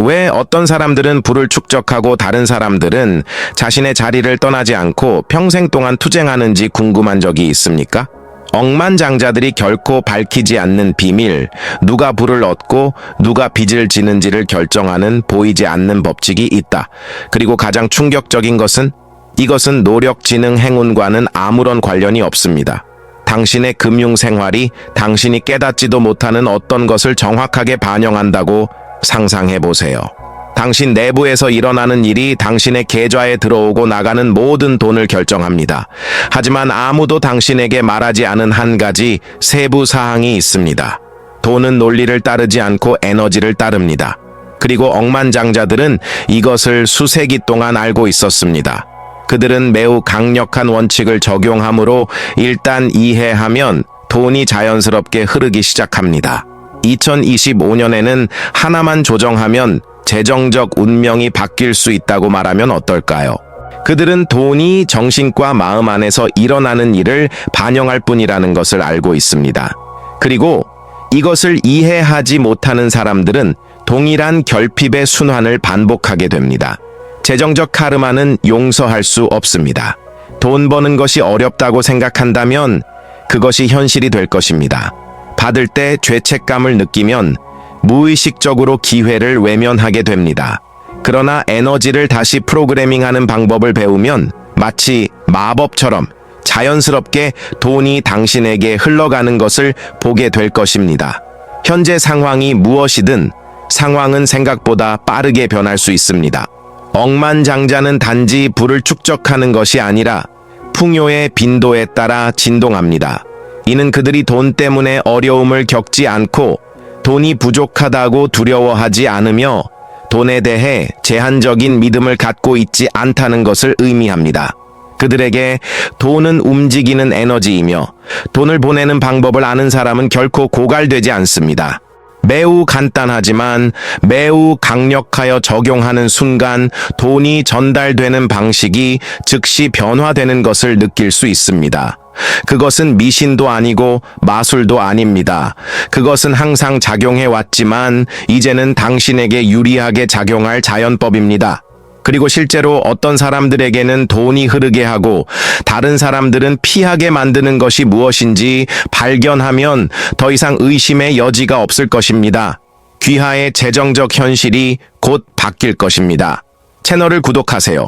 왜 어떤 사람들은 부를 축적하고 다른 사람들은 자신의 자리를 떠나지 않고 평생 동안 투쟁하는지 궁금한 적이 있습니까? 억만장자들이 결코 밝히지 않는 비밀, 누가 부를 얻고 누가 빚을 지는지를 결정하는 보이지 않는 법칙이 있다. 그리고 가장 충격적인 것은 이것은 노력, 지능, 행운과는 아무런 관련이 없습니다. 당신의 금융 생활이 당신이 깨닫지도 못하는 어떤 것을 정확하게 반영한다고 상상해 보세요. 당신 내부에서 일어나는 일이 당신의 계좌에 들어오고 나가는 모든 돈을 결정합니다. 하지만 아무도 당신에게 말하지 않은 한 가지 세부 사항이 있습니다. 돈은 논리를 따르지 않고 에너지를 따릅니다. 그리고 억만장자들은 이것을 수세기 동안 알고 있었습니다. 그들은 매우 강력한 원칙을 적용하므로 일단 이해하면 돈이 자연스럽게 흐르기 시작합니다. 2025년에는 하나만 조정하면 재정적 운명이 바뀔 수 있다고 말하면 어떨까요? 그들은 돈이 정신과 마음 안에서 일어나는 일을 반영할 뿐이라는 것을 알고 있습니다. 그리고 이것을 이해하지 못하는 사람들은 동일한 결핍의 순환을 반복하게 됩니다. 재정적 카르마는 용서할 수 없습니다. 돈 버는 것이 어렵다고 생각한다면 그것이 현실이 될 것입니다. 받을 때 죄책감을 느끼면 무의식적으로 기회를 외면하게 됩니다. 그러나 에너지를 다시 프로그래밍하는 방법을 배우면 마치 마법처럼 자연스럽게 돈이 당신에게 흘러가는 것을 보게 될 것입니다. 현재 상황이 무엇이든 상황은 생각보다 빠르게 변할 수 있습니다. 억만장자는 단지 불을 축적하는 것이 아니라 풍요의 빈도에 따라 진동합니다. 이는 그들이 돈 때문에 어려움을 겪지 않고 돈이 부족하다고 두려워하지 않으며 돈에 대해 제한적인 믿음을 갖고 있지 않다는 것을 의미합니다. 그들에게 돈은 움직이는 에너지이며 돈을 보내는 방법을 아는 사람은 결코 고갈되지 않습니다. 매우 간단하지만 매우 강력하여 적용하는 순간 돈이 전달되는 방식이 즉시 변화되는 것을 느낄 수 있습니다. 그것은 미신도 아니고 마술도 아닙니다. 그것은 항상 작용해 왔지만 이제는 당신에게 유리하게 작용할 자연법입니다. 그리고 실제로 어떤 사람들에게는 돈이 흐르게 하고 다른 사람들은 피하게 만드는 것이 무엇인지 발견하면 더 이상 의심의 여지가 없을 것입니다. 귀하의 재정적 현실이 곧 바뀔 것입니다. 채널을 구독하세요.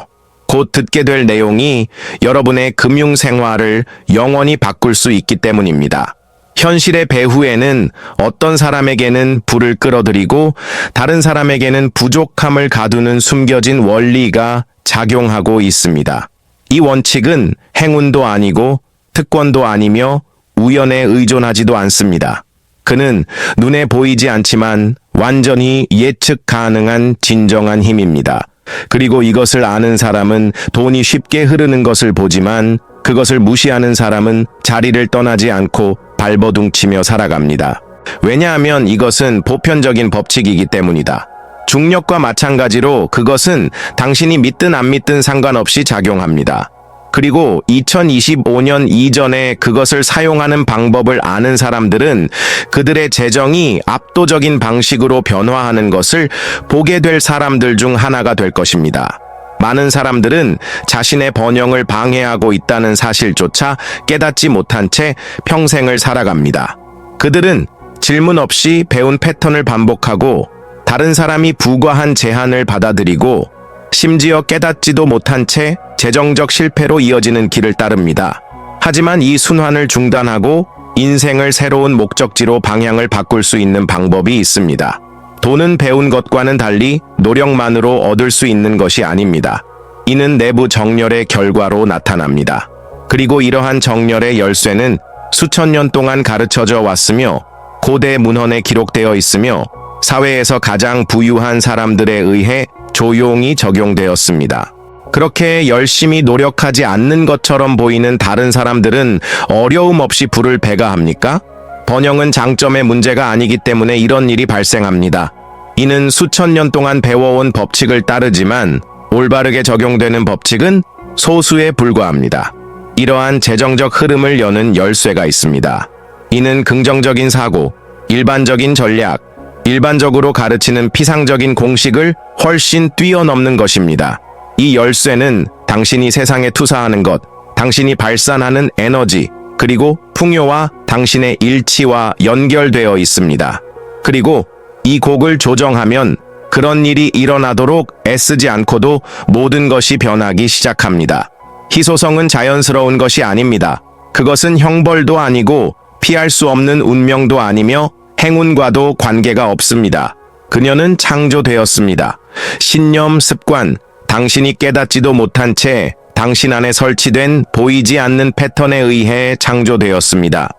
곧 듣게 될 내용이 여러분의 금융 생활을 영원히 바꿀 수 있기 때문입니다. 현실의 배후에는 어떤 사람에게는 불을 끌어들이고 다른 사람에게는 부족함을 가두는 숨겨진 원리가 작용하고 있습니다. 이 원칙은 행운도 아니고 특권도 아니며 우연에 의존하지도 않습니다. 그는 눈에 보이지 않지만 완전히 예측 가능한 진정한 힘입니다. 그리고 이것을 아는 사람은 돈이 쉽게 흐르는 것을 보지만 그것을 무시하는 사람은 자리를 떠나지 않고 발버둥치며 살아갑니다. 왜냐하면 이것은 보편적인 법칙이기 때문이다. 중력과 마찬가지로 그것은 당신이 믿든 안 믿든 상관없이 작용합니다. 그리고 2025년 이전에 그것을 사용하는 방법을 아는 사람들은 그들의 재정이 압도적인 방식으로 변화하는 것을 보게 될 사람들 중 하나가 될 것입니다. 많은 사람들은 자신의 번영을 방해하고 있다는 사실조차 깨닫지 못한 채 평생을 살아갑니다. 그들은 질문 없이 배운 패턴을 반복하고 다른 사람이 부과한 제한을 받아들이고 심지어 깨닫지도 못한 채 재정적 실패로 이어지는 길을 따릅니다. 하지만 이 순환을 중단하고 인생을 새로운 목적지로 방향을 바꿀 수 있는 방법이 있습니다. 돈은 배운 것과는 달리 노력만으로 얻을 수 있는 것이 아닙니다. 이는 내부 정렬의 결과로 나타납니다. 그리고 이러한 정렬의 열쇠는 수천 년 동안 가르쳐져 왔으며 고대 문헌에 기록되어 있으며 사회에서 가장 부유한 사람들에 의해 조용히 적용되었습니다. 그렇게 열심히 노력하지 않는 것처럼 보이는 다른 사람들은 어려움 없이 불을 배가합니까? 번영은 장점의 문제가 아니기 때문에 이런 일이 발생합니다. 이는 수천 년 동안 배워온 법칙을 따르지만 올바르게 적용되는 법칙은 소수에 불과합니다. 이러한 재정적 흐름을 여는 열쇠가 있습니다. 이는 긍정적인 사고, 일반적인 전략, 일반적으로 가르치는 피상적인 공식을 훨씬 뛰어넘는 것입니다. 이 열쇠는 당신이 세상에 투사하는 것, 당신이 발산하는 에너지, 그리고 풍요와 당신의 일치와 연결되어 있습니다. 그리고 이 곡을 조정하면 그런 일이 일어나도록 애쓰지 않고도 모든 것이 변하기 시작합니다. 희소성은 자연스러운 것이 아닙니다. 그것은 형벌도 아니고 피할 수 없는 운명도 아니며 행운과도 관계가 없습니다. 그녀는 창조되었습니다. 신념, 습관, 당신이 깨닫지도 못한 채 당신 안에 설치된 보이지 않는 패턴에 의해 창조되었습니다.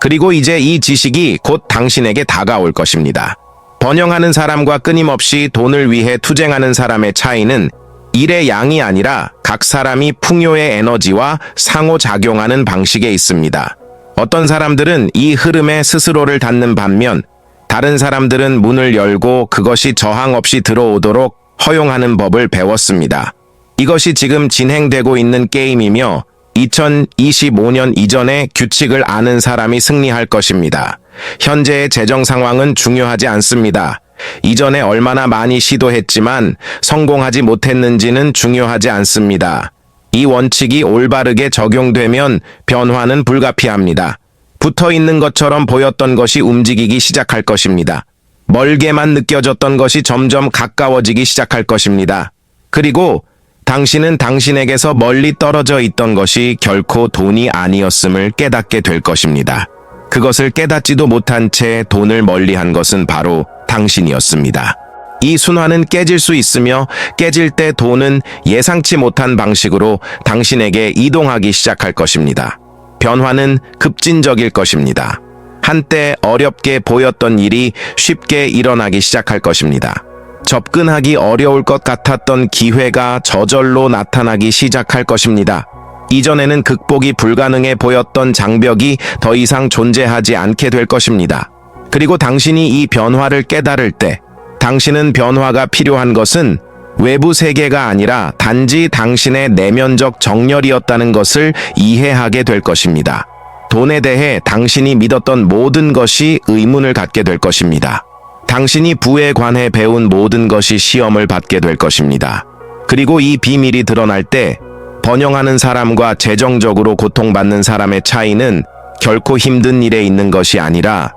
그리고 이제 이 지식이 곧 당신에게 다가올 것입니다. 번영하는 사람과 끊임없이 돈을 위해 투쟁하는 사람의 차이는 일의 양이 아니라 각 사람이 풍요의 에너지와 상호작용하는 방식에 있습니다. 어떤 사람들은 이 흐름에 스스로를 닫는 반면 다른 사람들은 문을 열고 그것이 저항 없이 들어오도록 허용하는 법을 배웠습니다. 이것이 지금 진행되고 있는 게임이며 2025년 이전의 규칙을 아는 사람이 승리할 것입니다. 현재의 재정 상황은 중요하지 않습니다. 이전에 얼마나 많이 시도했지만 성공하지 못했는지는 중요하지 않습니다. 이 원칙이 올바르게 적용되면 변화는 불가피합니다. 붙어 있는 것처럼 보였던 것이 움직이기 시작할 것입니다. 멀게만 느껴졌던 것이 점점 가까워지기 시작할 것입니다. 그리고 당신은 당신에게서 멀리 떨어져 있던 것이 결코 돈이 아니었음을 깨닫게 될 것입니다. 그것을 깨닫지도 못한 채 돈을 멀리 한 것은 바로 당신이었습니다. 이 순환은 깨질 수 있으며 깨질 때 돈은 예상치 못한 방식으로 당신에게 이동하기 시작할 것입니다. 변화는 급진적일 것입니다. 한때 어렵게 보였던 일이 쉽게 일어나기 시작할 것입니다. 접근하기 어려울 것 같았던 기회가 저절로 나타나기 시작할 것입니다. 이전에는 극복이 불가능해 보였던 장벽이 더 이상 존재하지 않게 될 것입니다. 그리고 당신이 이 변화를 깨달을 때 당신은 변화가 필요한 것은 외부 세계가 아니라 단지 당신의 내면적 정렬이었다는 것을 이해하게 될 것입니다. 돈에 대해 당신이 믿었던 모든 것이 의문을 갖게 될 것입니다. 당신이 부에 관해 배운 모든 것이 시험을 받게 될 것입니다. 그리고 이 비밀이 드러날 때 번영하는 사람과 재정적으로 고통받는 사람의 차이는 결코 힘든 일에 있는 것이 아니라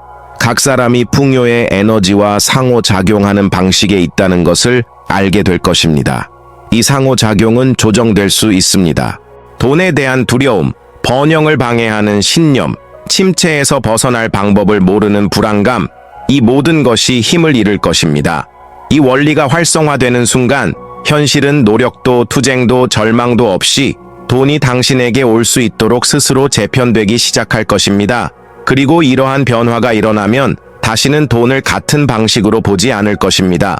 각 사람이 풍요의 에너지와 상호작용하는 방식에 있다는 것을 알게 될 것입니다. 이 상호작용은 조정될 수 있습니다. 돈에 대한 두려움, 번영을 방해하는 신념, 침체에서 벗어날 방법을 모르는 불안감, 이 모든 것이 힘을 잃을 것입니다. 이 원리가 활성화되는 순간 현실은 노력도 투쟁도 절망도 없이 돈이 당신에게 올 수 있도록 스스로 재편되기 시작할 것입니다. 그리고 이러한 변화가 일어나면 다시는 돈을 같은 방식으로 보지 않을 것입니다.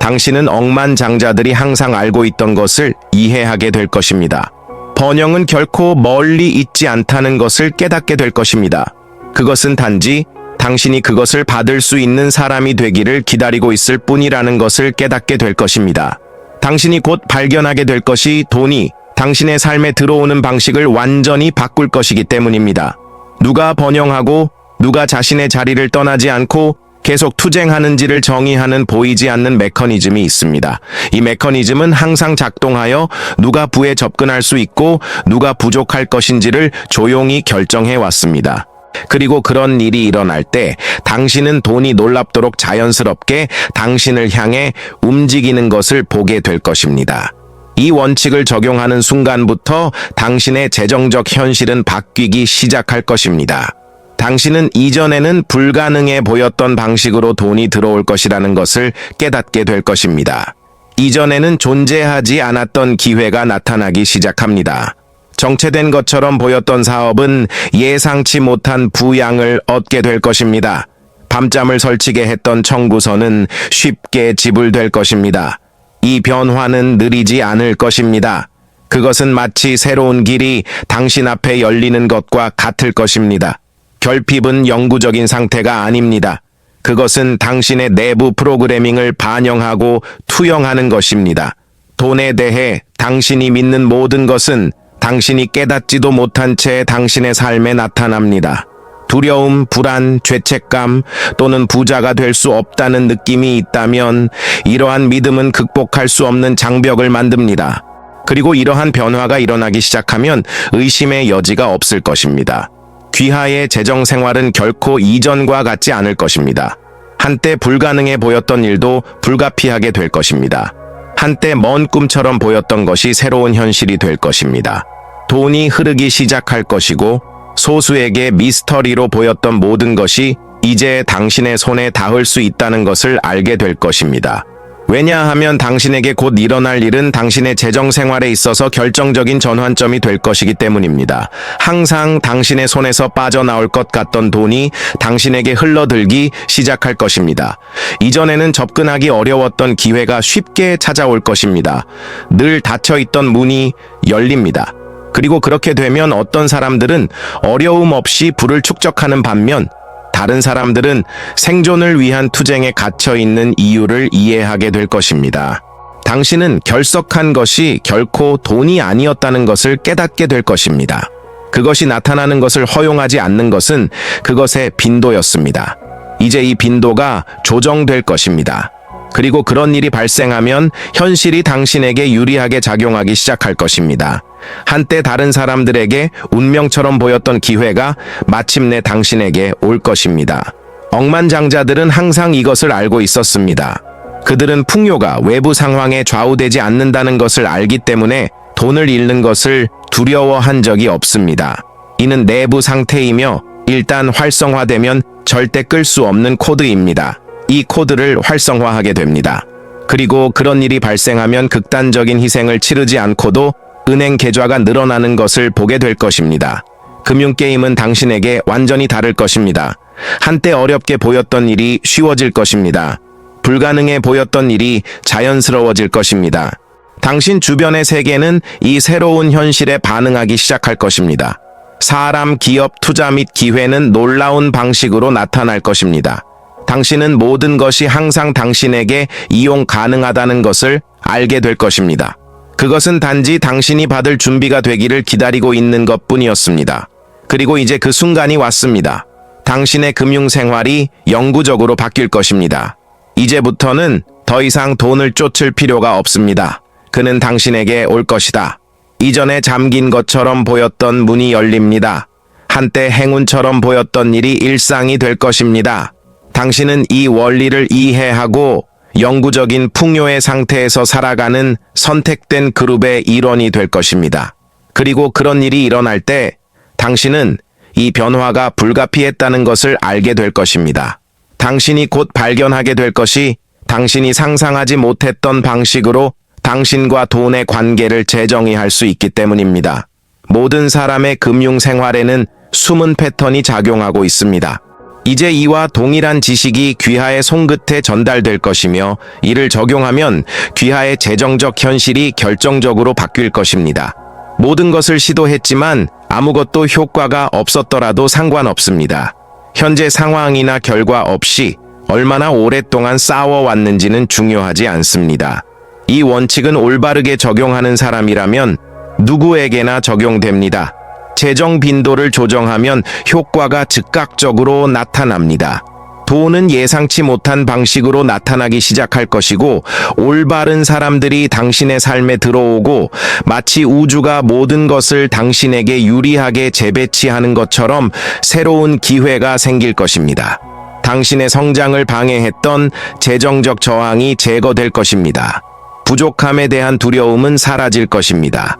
당신은 억만장자들이 항상 알고 있던 것을 이해하게 될 것입니다. 번영은 결코 멀리 있지 않다는 것을 깨닫게 될 것입니다. 그것은 단지 당신이 그것을 받을 수 있는 사람이 되기를 기다리고 있을 뿐이라는 것을 깨닫게 될 것입니다. 당신이 곧 발견하게 될 것이 돈이 당신의 삶에 들어오는 방식을 완전히 바꿀 것이기 때문입니다. 누가 번영하고 누가 자신의 자리를 떠나지 않고 계속 투쟁하는지를 정의하는 보이지 않는 메커니즘이 있습니다. 이 메커니즘은 항상 작동하여 누가 부에 접근할 수 있고 누가 부족할 것인지를 조용히 결정해 왔습니다. 그리고 그런 일이 일어날 때 당신은 돈이 놀랍도록 자연스럽게 당신을 향해 움직이는 것을 보게 될 것입니다. 이 원칙을 적용하는 순간부터 당신의 재정적 현실은 바뀌기 시작할 것입니다. 당신은 이전에는 불가능해 보였던 방식으로 돈이 들어올 것이라는 것을 깨닫게 될 것입니다. 이전에는 존재하지 않았던 기회가 나타나기 시작합니다. 정체된 것처럼 보였던 사업은 예상치 못한 부양을 얻게 될 것입니다. 밤잠을 설치게 했던 청구서는 쉽게 지불될 것입니다. 이 변화는 느리지 않을 것입니다. 그것은 마치 새로운 길이 당신 앞에 열리는 것과 같을 것입니다. 결핍은 영구적인 상태가 아닙니다. 그것은 당신의 내부 프로그래밍을 반영하고 투영하는 것입니다. 돈에 대해 당신이 믿는 모든 것은 당신이 깨닫지도 못한 채 당신의 삶에 나타납니다. 두려움, 불안, 죄책감 또는 부자가 될 수 없다는 느낌이 있다면 이러한 믿음은 극복할 수 없는 장벽을 만듭니다. 그리고 이러한 변화가 일어나기 시작하면 의심의 여지가 없을 것입니다. 귀하의 재정 생활은 결코 이전과 같지 않을 것입니다. 한때 불가능해 보였던 일도 불가피하게 될 것입니다. 한때 먼 꿈처럼 보였던 것이 새로운 현실이 될 것입니다. 돈이 흐르기 시작할 것이고 소수에게 미스터리로 보였던 모든 것이 이제 당신의 손에 닿을 수 있다는 것을 알게 될 것입니다. 왜냐하면 당신에게 곧 일어날 일은 당신의 재정 생활에 있어서 결정적인 전환점이 될 것이기 때문입니다. 항상 당신의 손에서 빠져나올 것 같던 돈이 당신에게 흘러들기 시작할 것입니다. 이전에는 접근하기 어려웠던 기회가 쉽게 찾아올 것입니다. 늘 닫혀있던 문이 열립니다. 그리고 그렇게 되면 어떤 사람들은 어려움 없이 부를 축적하는 반면 다른 사람들은 생존을 위한 투쟁에 갇혀 있는 이유를 이해하게 될 것입니다. 당신은 결석한 것이 결코 돈이 아니었다는 것을 깨닫게 될 것입니다. 그것이 나타나는 것을 허용하지 않는 것은 그것의 빈도였습니다. 이제 이 빈도가 조정될 것입니다. 그리고 그런 일이 발생하면 현실이 당신에게 유리하게 작용하기 시작할 것입니다. 한때 다른 사람들에게 운명처럼 보였던 기회가 마침내 당신에게 올 것입니다. 억만장자들은 항상 이것을 알고 있었습니다. 그들은 풍요가 외부 상황에 좌우되지 않는다는 것을 알기 때문에 돈을 잃는 것을 두려워한 적이 없습니다. 이는 내부 상태이며 일단 활성화되면 절대 끌 수 없는 코드입니다. 이 코드를 활성화하게 됩니다. 그리고 그런 일이 발생하면 극단적인 희생을 치르지 않고도 은행 계좌가 늘어나는 것을 보게 될 것입니다. 금융게임은 당신에게 완전히 다를 것입니다. 한때 어렵게 보였던 일이 쉬워질 것입니다. 불가능해 보였던 일이 자연스러워질 것입니다. 당신 주변의 세계는 이 새로운 현실에 반응하기 시작할 것입니다. 사람, 기업, 투자 및 기회는 놀라운 방식으로 나타날 것입니다. 당신은 모든 것이 항상 당신에게 이용 가능하다는 것을 알게 될 것입니다. 그것은 단지 당신이 받을 준비가 되기를 기다리고 있는 것 뿐이었습니다. 그리고 이제 그 순간이 왔습니다. 당신의 금융 생활이 영구적으로 바뀔 것입니다. 이제부터는 더 이상 돈을 쫓을 필요가 없습니다. 그는 당신에게 올 것이다. 이전에 잠긴 것처럼 보였던 문이 열립니다. 한때 행운처럼 보였던 일이 일상이 될 것입니다. 당신은 이 원리를 이해하고 영구적인 풍요의 상태에서 살아가는 선택된 그룹의 일원이 될 것입니다. 그리고 그런 일이 일어날 때 당신은 이 변화가 불가피했다는 것을 알게 될 것입니다. 당신이 곧 발견하게 될 것이 당신이 상상하지 못했던 방식으로 당신과 돈의 관계를 재정의할 수 있기 때문입니다. 모든 사람의 금융 생활에는 숨은 패턴이 작용하고 있습니다. 이제 이와 동일한 지식이 귀하의 손끝에 전달될 것이며 이를 적용하면 귀하의 재정적 현실이 결정적으로 바뀔 것입니다. 모든 것을 시도했지만 아무것도 효과가 없었더라도 상관없습니다. 현재 상황이나 결과 없이 얼마나 오랫동안 싸워왔는지는 중요하지 않습니다. 이 원칙은 올바르게 적용하는 사람이라면 누구에게나 적용됩니다. 재정 빈도를 조정하면 효과가 즉각적으로 나타납니다. 돈은 예상치 못한 방식으로 나타나기 시작할 것이고 올바른 사람들이 당신의 삶에 들어오고 마치 우주가 모든 것을 당신에게 유리하게 재배치하는 것처럼 새로운 기회가 생길 것입니다. 당신의 성장을 방해했던 재정적 저항이 제거될 것입니다. 부족함에 대한 두려움은 사라질 것입니다.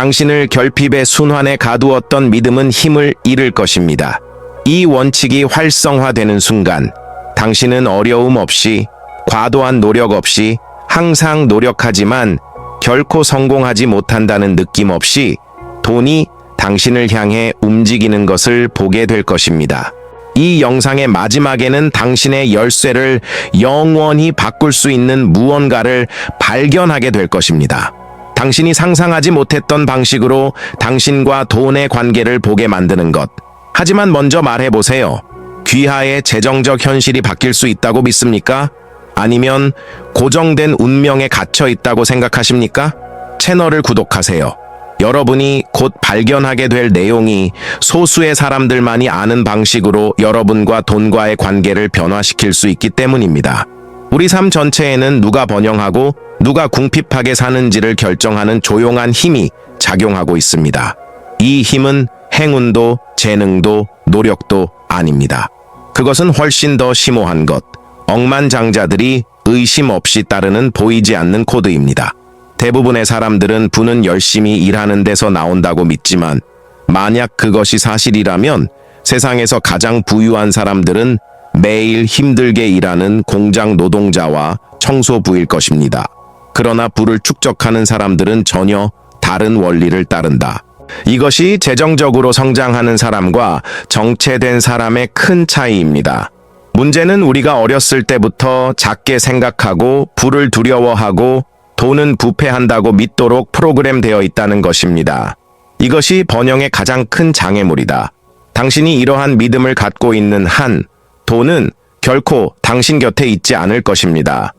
당신을 결핍의 순환에 가두었던 믿음은 힘을 잃을 것입니다. 이 원칙이 활성화되는 순간 당신은 어려움 없이 과도한 노력 없이 항상 노력하지만 결코 성공하지 못한다는 느낌 없이 돈이 당신을 향해 움직이는 것을 보게 될 것입니다. 이 영상의 마지막에는 당신의 열쇠를 영원히 바꿀 수 있는 무언가를 발견하게 될 것입니다. 당신이 상상하지 못했던 방식으로 당신과 돈의 관계를 보게 만드는 것. 하지만 먼저 말해보세요. 귀하의 재정적 현실이 바뀔 수 있다고 믿습니까? 아니면 고정된 운명에 갇혀 있다고 생각하십니까? 채널을 구독하세요. 여러분이 곧 발견하게 될 내용이 소수의 사람들만이 아는 방식으로 여러분과 돈과의 관계를 변화시킬 수 있기 때문입니다. 우리 삶 전체에는 누가 번영하고 누가 궁핍하게 사는지를 결정하는 조용한 힘이 작용하고 있습니다. 이 힘은 행운도 재능도 노력도 아닙니다. 그것은 훨씬 더 심오한 것, 억만장자들이 의심 없이 따르는 보이지 않는 코드입니다. 대부분의 사람들은 부는 열심히 일하는 데서 나온다고 믿지만 만약 그것이 사실이라면 세상에서 가장 부유한 사람들은 매일 힘들게 일하는 공장 노동자와 청소부일 것입니다. 그러나 부를 축적하는 사람들은 전혀 다른 원리를 따른다. 이것이 재정적으로 성장하는 사람과 정체된 사람의 큰 차이입니다. 문제는 우리가 어렸을 때부터 작게 생각하고 부를 두려워하고 돈은 부패한다고 믿도록 프로그램되어 있다는 것입니다. 이것이 번영의 가장 큰 장애물이다. 당신이 이러한 믿음을 갖고 있는 한, 돈은 결코 당신 곁에 있지 않을 것입니다.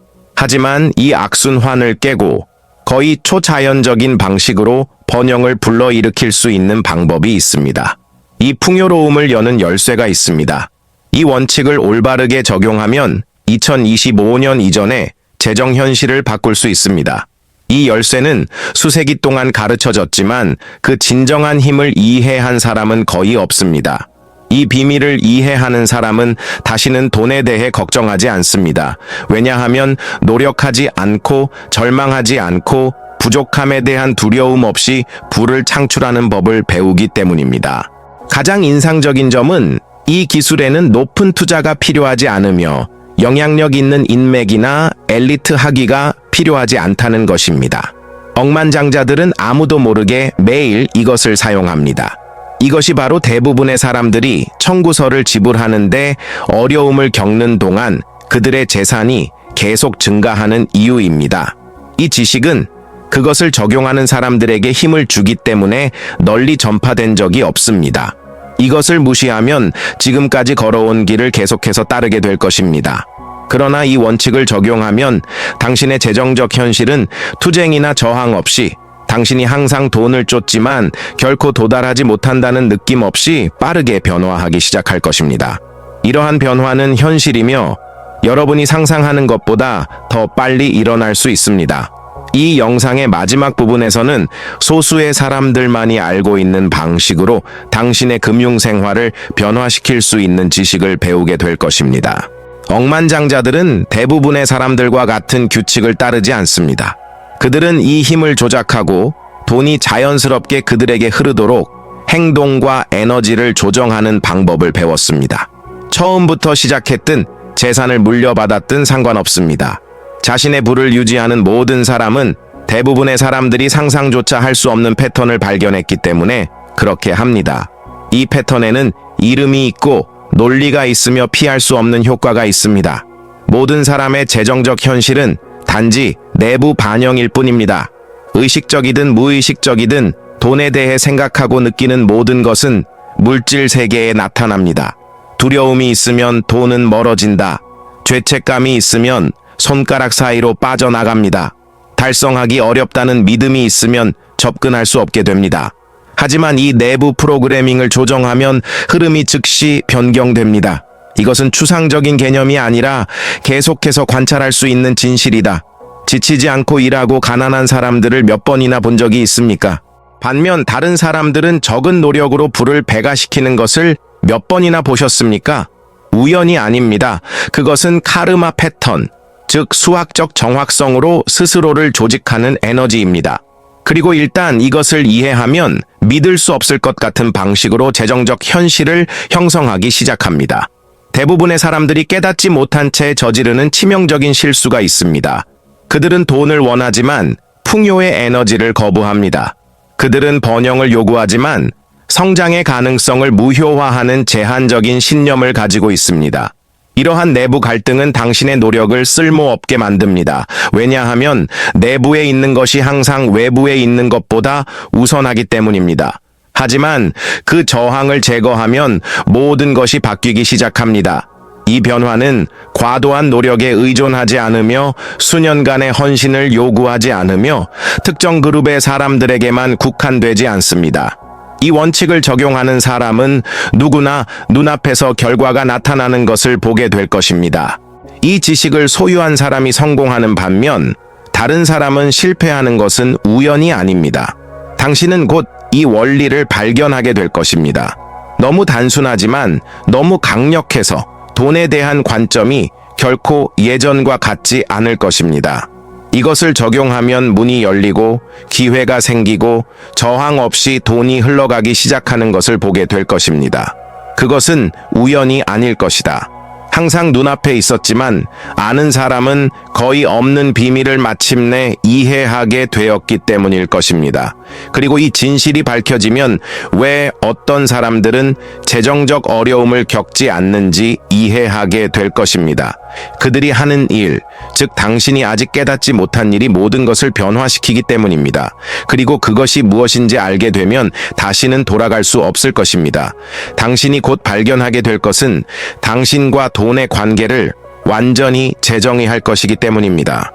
하지만 이 악순환을 깨고 거의 초자연적인 방식으로 번영을 불러일으킬 수 있는 방법이 있습니다. 이 풍요로움을 여는 열쇠가 있습니다. 이 원칙을 올바르게 적용하면 2025년 이전에 재정 현실을 바꿀 수 있습니다. 이 열쇠는 수세기 동안 가르쳐졌지만 그 진정한 힘을 이해한 사람은 거의 없습니다. 이 비밀을 이해하는 사람은 다시는 돈에 대해 걱정하지 않습니다. 왜냐하면 노력하지 않고 절망하지 않고 부족함에 대한 두려움 없이 부를 창출하는 법을 배우기 때문입니다. 가장 인상적인 점은 이 기술에는 높은 투자가 필요하지 않으며 영향력 있는 인맥이나 엘리트 학위가 필요하지 않다는 것입니다. 억만장자들은 아무도 모르게 매일 이것을 사용합니다. 이것이 바로 대부분의 사람들이 청구서를 지불하는데 어려움을 겪는 동안 그들의 재산이 계속 증가하는 이유입니다. 이 지식은 그것을 적용하는 사람들에게 힘을 주기 때문에 널리 전파된 적이 없습니다. 이것을 무시하면 지금까지 걸어온 길을 계속해서 따르게 될 것입니다. 그러나 이 원칙을 적용하면 당신의 재정적 현실은 투쟁이나 저항 없이 당신이 항상 돈을 쫓지만 결코 도달하지 못한다는 느낌 없이 빠르게 변화하기 시작할 것입니다. 이러한 변화는 현실이며 여러분이 상상하는 것보다 더 빨리 일어날 수 있습니다. 이 영상의 마지막 부분에서는 소수의 사람들만이 알고 있는 방식으로 당신의 금융 생활을 변화시킬 수 있는 지식을 배우게 될 것입니다. 억만장자들은 대부분의 사람들과 같은 규칙을 따르지 않습니다. 그들은 이 힘을 조작하고 돈이 자연스럽게 그들에게 흐르도록 행동과 에너지를 조정하는 방법을 배웠습니다. 처음부터 시작했든 재산을 물려받았든 상관없습니다. 자신의 부를 유지하는 모든 사람은 대부분의 사람들이 상상조차 할 수 없는 패턴을 발견했기 때문에 그렇게 합니다. 이 패턴에는 이름이 있고 논리가 있으며 피할 수 없는 효과가 있습니다. 모든 사람의 재정적 현실은 단지 내부 반영일 뿐입니다. 의식적이든 무의식적이든 돈에 대해 생각하고 느끼는 모든 것은 물질 세계에 나타납니다. 두려움이 있으면 돈은 멀어진다. 죄책감이 있으면 손가락 사이로 빠져나갑니다. 달성하기 어렵다는 믿음이 있으면 접근할 수 없게 됩니다. 하지만 이 내부 프로그래밍을 조정하면 흐름이 즉시 변경됩니다. 이것은 추상적인 개념이 아니라 계속해서 관찰할 수 있는 진실이다. 지치지 않고 일하고 가난한 사람들을 몇 번이나 본 적이 있습니까? 반면 다른 사람들은 적은 노력으로 불을 배가시키는 것을 몇 번이나 보셨습니까? 우연이 아닙니다. 그것은 카르마 패턴, 즉 수학적 정확성으로 스스로를 조직하는 에너지입니다. 그리고 일단 이것을 이해하면 믿을 수 없을 것 같은 방식으로 재정적 현실을 형성하기 시작합니다. 대부분의 사람들이 깨닫지 못한 채 저지르는 치명적인 실수가 있습니다. 그들은 돈을 원하지만 풍요의 에너지를 거부합니다. 그들은 번영을 요구하지만 성장의 가능성을 무효화하는 제한적인 신념을 가지고 있습니다. 이러한 내부 갈등은 당신의 노력을 쓸모없게 만듭니다. 왜냐하면 내부에 있는 것이 항상 외부에 있는 것보다 우선하기 때문입니다. 하지만 그 저항을 제거하면 모든 것이 바뀌기 시작합니다. 이 변화는 과도한 노력에 의존하지 않으며 수년간의 헌신을 요구하지 않으며 특정 그룹의 사람들에게만 국한되지 않습니다. 이 원칙을 적용하는 사람은 누구나 눈앞에서 결과가 나타나는 것을 보게 될 것입니다. 이 지식을 소유한 사람이 성공하는 반면 다른 사람은 실패하는 것은 우연이 아닙니다. 당신은 곧 이 원리를 발견하게 될 것입니다. 너무 단순하지만 너무 강력해서 돈에 대한 관점이 결코 예전과 같지 않을 것입니다. 이것을 적용하면 문이 열리고 기회가 생기고 저항 없이 돈이 흘러가기 시작하는 것을 보게 될 것입니다. 그것은 우연이 아닐 것이다. 항상 눈앞에 있었지만 아는 사람은 거의 없는 비밀을 마침내 이해하게 되었기 때문일 것입니다. 그리고 이 진실이 밝혀지면 왜 어떤 사람들은 재정적 어려움을 겪지 않는지 이해하게 될 것입니다. 그들이 하는 일, 즉 당신이 아직 깨닫지 못한 일이 모든 것을 변화시키기 때문입니다. 그리고 그것이 무엇인지 알게 되면 다시는 돌아갈 수 없을 것입니다. 당신이 곧 발견하게 될 것은 당신과 돈의 관계를 완전히 재정의할 것이기 때문입니다.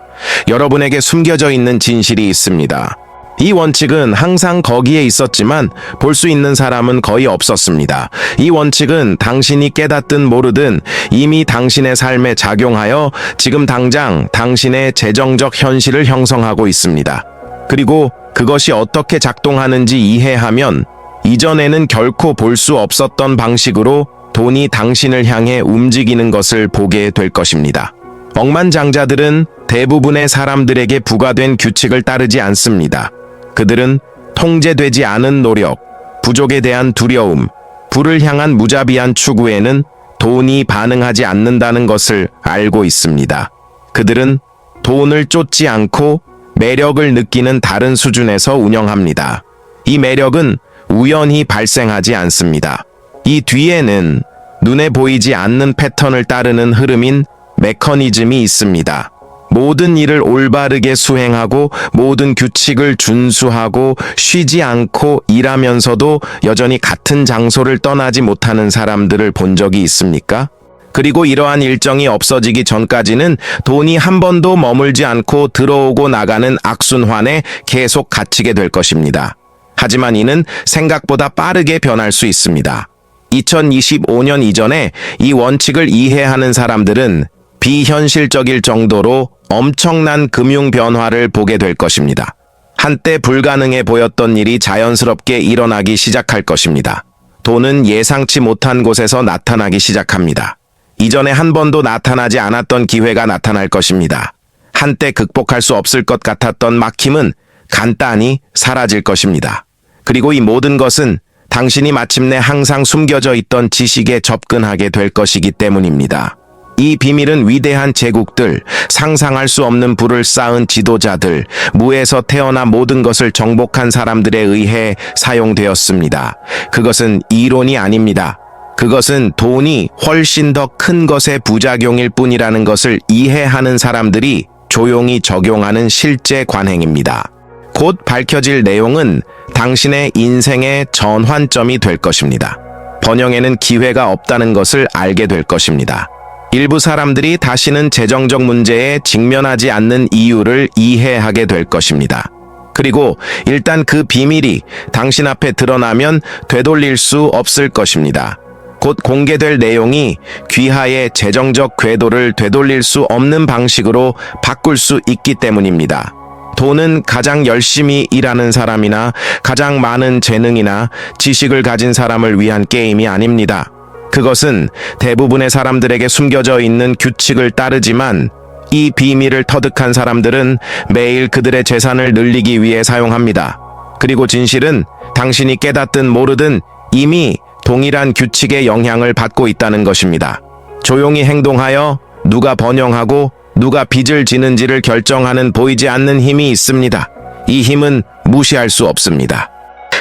여러분에게 숨겨져 있는 진실이 있습니다. 이 원칙은 항상 거기에 있었지만 볼 수 있는 사람은 거의 없었습니다. 이 원칙은 당신이 깨닫든 모르든 이미 당신의 삶에 작용하여 지금 당장 당신의 재정적 현실을 형성하고 있습니다. 그리고 그것이 어떻게 작동하는지 이해하면 이전에는 결코 볼 수 없었던 방식으로 돈이 당신을 향해 움직이는 것을 보게 될 것입니다. 억만장자들은 대부분의 사람들에게 부과된 규칙을 따르지 않습니다. 그들은 통제되지 않은 노력, 부족에 대한 두려움, 부를 향한 무자비한 추구에는 돈이 반응하지 않는다는 것을 알고 있습니다. 그들은 돈을 쫓지 않고 매력을 느끼는 다른 수준에서 운영합니다. 이 매력은 우연히 발생하지 않습니다. 이 뒤에는 눈에 보이지 않는 패턴을 따르는 흐름인 메커니즘이 있습니다. 모든 일을 올바르게 수행하고 모든 규칙을 준수하고 쉬지 않고 일하면서도 여전히 같은 장소를 떠나지 못하는 사람들을 본 적이 있습니까? 그리고 이러한 일정이 없어지기 전까지는 돈이 한 번도 머물지 않고 들어오고 나가는 악순환에 계속 갇히게 될 것입니다. 하지만 이는 생각보다 빠르게 변할 수 있습니다. 2025년 이전에 이 원칙을 이해하는 사람들은 비현실적일 정도로 엄청난 금융 변화를 보게 될 것입니다. 한때 불가능해 보였던 일이 자연스럽게 일어나기 시작할 것입니다. 돈은 예상치 못한 곳에서 나타나기 시작합니다. 이전에 한 번도 나타나지 않았던 기회가 나타날 것입니다. 한때 극복할 수 없을 것 같았던 막힘은 간단히 사라질 것입니다. 그리고 이 모든 것은 당신이 마침내 항상 숨겨져 있던 지식에 접근하게 될 것이기 때문입니다. 이 비밀은 위대한 제국들, 상상할 수 없는 부를 쌓은 지도자들, 무에서 태어나 모든 것을 정복한 사람들에 의해 사용되었습니다. 그것은 이론이 아닙니다. 그것은 돈이 훨씬 더 큰 것의 부작용일 뿐이라는 것을 이해하는 사람들이 조용히 적용하는 실제 관행입니다. 곧 밝혀질 내용은 당신의 인생의 전환점이 될 것입니다. 번영에는 기회가 없다는 것을 알게 될 것입니다. 일부 사람들이 다시는 재정적 문제에 직면하지 않는 이유를 이해하게 될 것입니다. 그리고 일단 그 비밀이 당신 앞에 드러나면 되돌릴 수 없을 것입니다. 곧 공개될 내용이 귀하의 재정적 궤도를 되돌릴 수 없는 방식으로 바꿀 수 있기 때문입니다. 돈은 가장 열심히 일하는 사람이나 가장 많은 재능이나 지식을 가진 사람을 위한 게임이 아닙니다. 그것은 대부분의 사람들에게 숨겨져 있는 규칙을 따르지만 이 비밀을 터득한 사람들은 매일 그들의 재산을 늘리기 위해 사용합니다. 그리고 진실은 당신이 깨닫든 모르든 이미 동일한 규칙의 영향을 받고 있다는 것입니다. 조용히 행동하여 누가 번영하고 누가 빚을 지는지를 결정하는 보이지 않는 힘이 있습니다. 이 힘은 무시할 수 없습니다.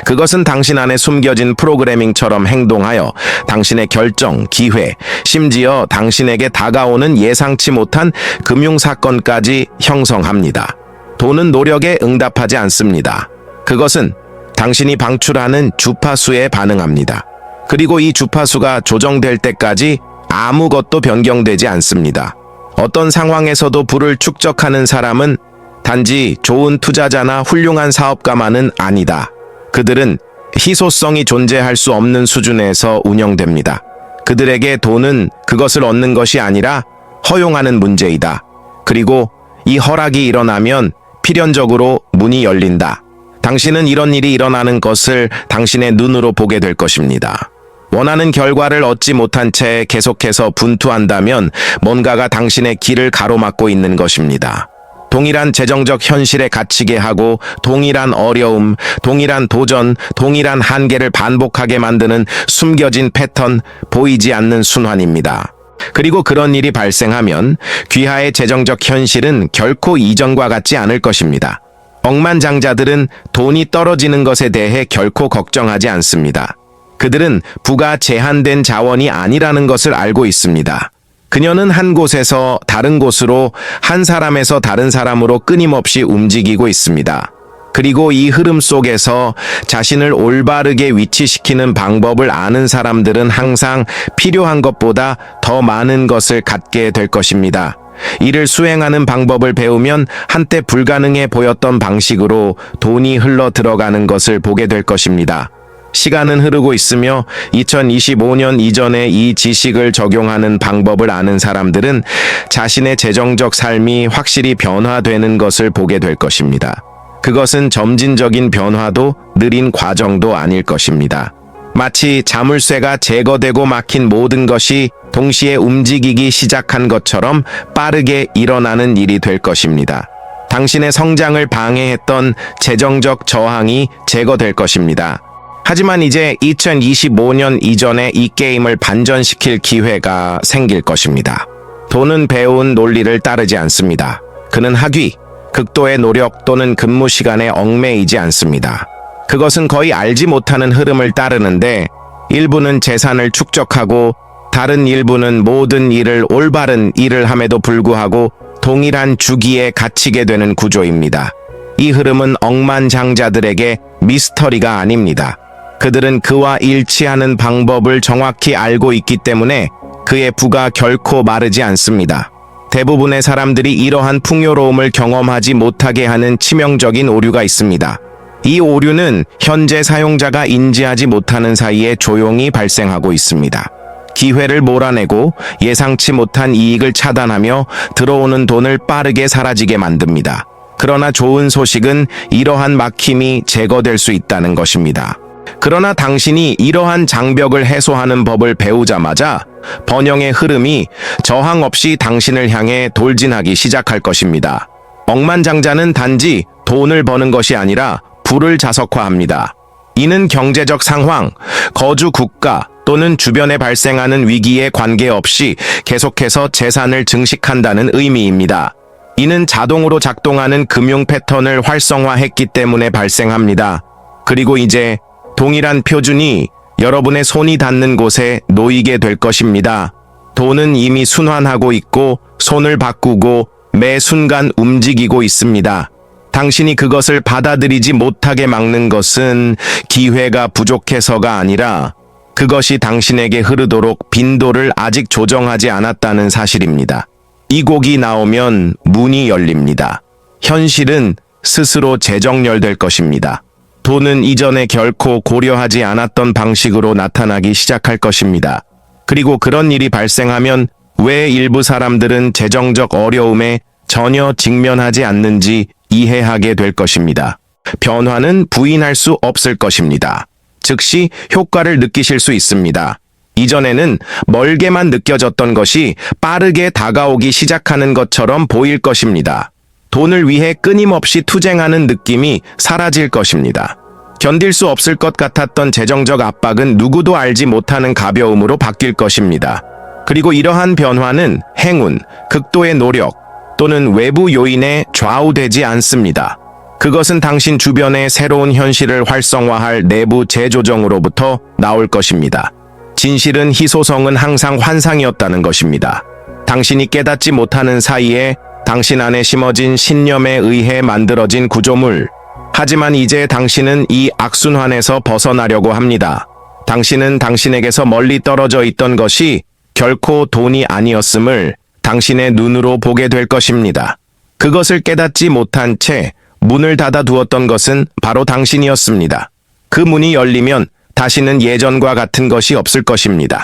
그것은 당신 안에 숨겨진 프로그래밍처럼 행동하여 당신의 결정, 기회, 심지어 당신에게 다가오는 예상치 못한 금융사건까지 형성합니다. 돈은 노력에 응답하지 않습니다. 그것은 당신이 방출하는 주파수에 반응합니다. 그리고 이 주파수가 조정될 때까지 아무것도 변경되지 않습니다. 어떤 상황에서도 부를 축적하는 사람은 단지 좋은 투자자나 훌륭한 사업가만은 아니다. 그들은 희소성이 존재할 수 없는 수준에서 운영됩니다. 그들에게 돈은 그것을 얻는 것이 아니라 허용하는 문제이다. 그리고 이 허락이 일어나면 필연적으로 문이 열린다. 당신은 이런 일이 일어나는 것을 당신의 눈으로 보게 될 것입니다. 원하는 결과를 얻지 못한 채 계속해서 분투한다면 뭔가가 당신의 길을 가로막고 있는 것입니다. 동일한 재정적 현실에 갇히게 하고 동일한 어려움, 동일한 도전, 동일한 한계를 반복하게 만드는 숨겨진 패턴, 보이지 않는 순환입니다. 그리고 그런 일이 발생하면 귀하의 재정적 현실은 결코 이전과 같지 않을 것입니다. 억만장자들은 돈이 떨어지는 것에 대해 결코 걱정하지 않습니다. 그들은 부가 제한된 자원이 아니라는 것을 알고 있습니다. 그녀는 한 곳에서 다른 곳으로 한 사람에서 다른 사람으로 끊임없이 움직이고 있습니다. 그리고 이 흐름 속에서 자신을 올바르게 위치시키는 방법을 아는 사람들은 항상 필요한 것보다 더 많은 것을 갖게 될 것입니다. 이를 수행하는 방법을 배우면 한때 불가능해 보였던 방식으로 돈이 흘러 들어가는 것을 보게 될 것입니다. 시간은 흐르고 있으며 2025년 이전에 이 지식을 적용하는 방법을 아는 사람들은 자신의 재정적 삶이 확실히 변화되는 것을 보게 될 것입니다. 그것은 점진적인 변화도 느린 과정도 아닐 것입니다. 마치 자물쇠가 제거되고 막힌 모든 것이 동시에 움직이기 시작한 것처럼 빠르게 일어나는 일이 될 것입니다. 당신의 성장을 방해했던 재정적 저항이 제거될 것입니다. 하지만 이제 2025년 이전에 이 게임을 반전시킬 기회가 생길 것입니다. 돈은 배운 논리를 따르지 않습니다. 그는 학위, 극도의 노력 또는 근무 시간에 얽매이지 않습니다. 그것은 거의 알지 못하는 흐름을 따르는데 일부는 재산을 축적하고 다른 일부는 모든 일을 올바른 일을 함에도 불구하고 동일한 주기에 갇히게 되는 구조입니다. 이 흐름은 억만장자들에게 미스터리가 아닙니다. 그들은 그와 일치하는 방법을 정확히 알고 있기 때문에 그의 부가 결코 마르지 않습니다. 대부분의 사람들이 이러한 풍요로움을 경험하지 못하게 하는 치명적인 오류가 있습니다. 이 오류는 현재 사용자가 인지하지 못하는 사이에 조용히 발생하고 있습니다. 기회를 몰아내고 예상치 못한 이익을 차단하며 들어오는 돈을 빠르게 사라지게 만듭니다. 그러나 좋은 소식은 이러한 막힘이 제거될 수 있다는 것입니다. 그러나 당신이 이러한 장벽을 해소하는 법을 배우자마자 번영의 흐름이 저항 없이 당신을 향해 돌진하기 시작할 것입니다. 억만장자는 단지 돈을 버는 것이 아니라 부를 자석화합니다. 이는 경제적 상황, 거주 국가 또는 주변에 발생하는 위기에 관계없이 계속해서 재산을 증식한다는 의미입니다. 이는 자동으로 작동하는 금융 패턴을 활성화했기 때문에 발생합니다. 그리고 이제 동일한 표준이 여러분의 손이 닿는 곳에 놓이게 될 것입니다. 돈은 이미 순환하고 있고 손을 바꾸고 매 순간 움직이고 있습니다. 당신이 그것을 받아들이지 못하게 막는 것은 기회가 부족해서가 아니라 그것이 당신에게 흐르도록 빈도를 아직 조정하지 않았다는 사실입니다. 이 곡이 나오면 문이 열립니다. 현실은 스스로 재정렬될 것입니다. 돈은 이전에 결코 고려하지 않았던 방식으로 나타나기 시작할 것입니다. 그리고 그런 일이 발생하면 왜 일부 사람들은 재정적 어려움에 전혀 직면하지 않는지 이해하게 될 것입니다. 변화는 부인할 수 없을 것입니다. 즉시 효과를 느끼실 수 있습니다. 이전에는 멀게만 느껴졌던 것이 빠르게 다가오기 시작하는 것처럼 보일 것입니다. 돈을 위해 끊임없이 투쟁하는 느낌이 사라질 것입니다. 견딜 수 없을 것 같았던 재정적 압박은 누구도 알지 못하는 가벼움으로 바뀔 것입니다. 그리고 이러한 변화는 행운, 극도의 노력 또는 외부 요인에 좌우되지 않습니다. 그것은 당신 주변의 새로운 현실을 활성화할 내부 재조정으로부터 나올 것입니다. 진실은 희소성은 항상 환상이었다는 것입니다. 당신이 깨닫지 못하는 사이에 당신 안에 심어진 신념에 의해 만들어진 구조물. 하지만 이제 당신은 이 악순환에서 벗어나려고 합니다. 당신은 당신에게서 멀리 떨어져 있던 것이 결코 돈이 아니었음을 당신의 눈으로 보게 될 것입니다. 그것을 깨닫지 못한 채 문을 닫아 두었던 것은 바로 당신이었습니다. 그 문이 열리면 다시는 예전과 같은 것이 없을 것입니다.